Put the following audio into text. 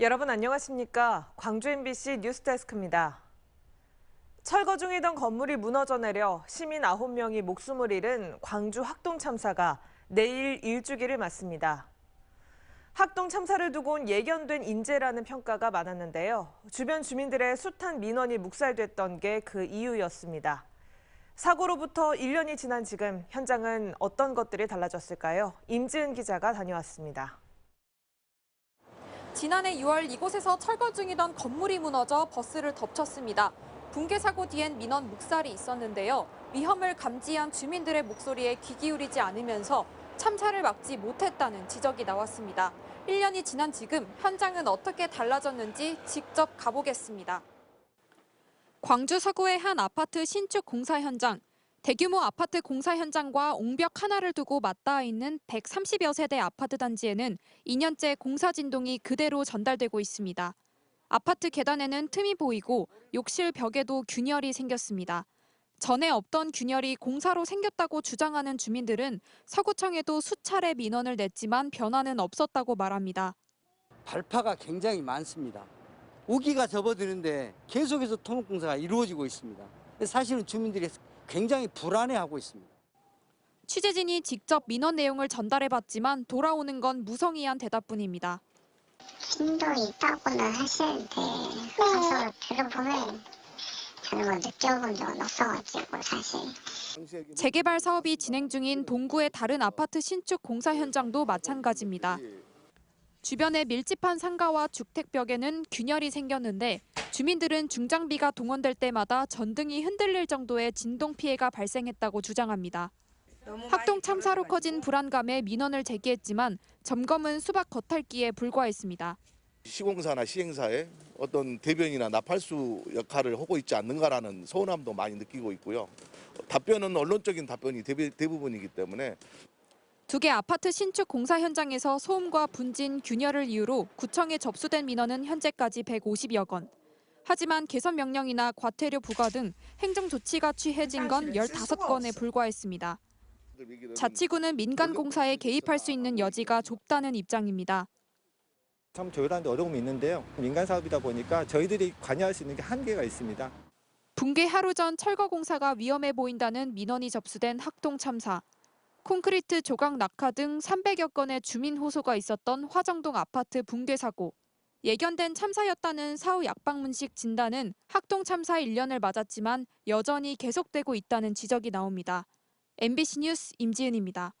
여러분 안녕하십니까? 광주 MBC 뉴스데스크입니다. 철거 중이던 건물이 무너져 내려 시민 9명이 목숨을 잃은 광주 학동 참사가 내일 일주기를 맞습니다. 학동 참사를 두고 예견된 인재라는 평가가 많았는데요. 주변 주민들의 숱한 민원이 묵살됐던 게 그 이유였습니다. 사고로부터 1년이 지난 지금 현장은 어떤 것들이 달라졌을까요? 임지은 기자가 다녀왔습니다. 지난해 6월 이곳에서 철거 중이던 건물이 무너져 버스를 덮쳤습니다. 붕괴 사고 뒤엔 민원 묵살이 있었는데요. 위험을 감지한 주민들의 목소리에 귀 기울이지 않으면서 참사를 막지 못했다는 지적이 나왔습니다. 1년이 지난 지금 현장은 어떻게 달라졌는지 직접 가보겠습니다. 광주 서구의 한 아파트 신축 공사 현장. 대규모 아파트 공사 현장과 옹벽 하나를 두고 맞닿아 있는 130여 세대 아파트 단지에는 2년째 공사 진동이 그대로 전달되고 있습니다. 아파트 계단에는 틈이 보이고 욕실 벽에도 균열이 생겼습니다. 전에 없던 균열이 공사로 생겼다고 주장하는 주민들은 서구청에도 수차례 민원을 냈지만 변화는 없었다고 말합니다. 발파가 굉장히 많습니다. 우기가 접어드는데 계속해서 토목공사가 이루어지고 있습니다. 사실은 주민들이 굉장히 불안해하고 있습니다. 취재진이 직접 민원 내용을 전달해봤지만 돌아오는 건 무성의한 대답뿐입니다. 신동이 있다고는 하시는데 가서 들어보면 저는 뭐 느껴본 적은 없어가지고 사실 재개발 사업이 진행 중인 동구의 다른 아파트 신축 공사 현장도 마찬가지입니다. 주변에 밀집한 상가와 주택벽에는 균열이 생겼는데 주민들은 중장비가 동원될 때마다 전등이 흔들릴 정도의 진동 피해가 발생했다고 주장합니다. 학동 참사로 커진 불안감에 민원을 제기했지만 점검은 수박 겉핥기에 불과했습니다. 시공사나 시행사에 어떤 대변이나 나팔수 역할을 하고 있지 않는가라는 서운함도 많이 느끼고 있고요. 답변은 언론적인 답변이 대부- 대부분이기 때문에 두 개 아파트 신축 공사 현장에서 소음과 분진, 균열을 이유로 구청에 접수된 민원은 현재까지 150여 건. 하지만 개선 명령이나 과태료 부과 등 행정 조치가 취해진 건 15건에 불과했습니다. 자치구는 민간 공사에 개입할 수 있는 여지가 좁다는 입장입니다. 참 조율하는데 어려움이 있는데요. 민간 사업이다 보니까 저희들이 관여할 수 있는 게 한계가 있습니다. 붕괴 하루 전 철거 공사가 위험해 보인다는 민원이 접수된 학동 참사. 콘크리트 조각 낙하 등 300여 건의 주민 호소가 있었던 화정동 아파트 붕괴 사고. 예견된 참사였다는 사후 약방문식 진단은 학동 참사 1년을 맞았지만 여전히 계속되고 있다는 지적이 나옵니다. MBC 뉴스 임지은입니다.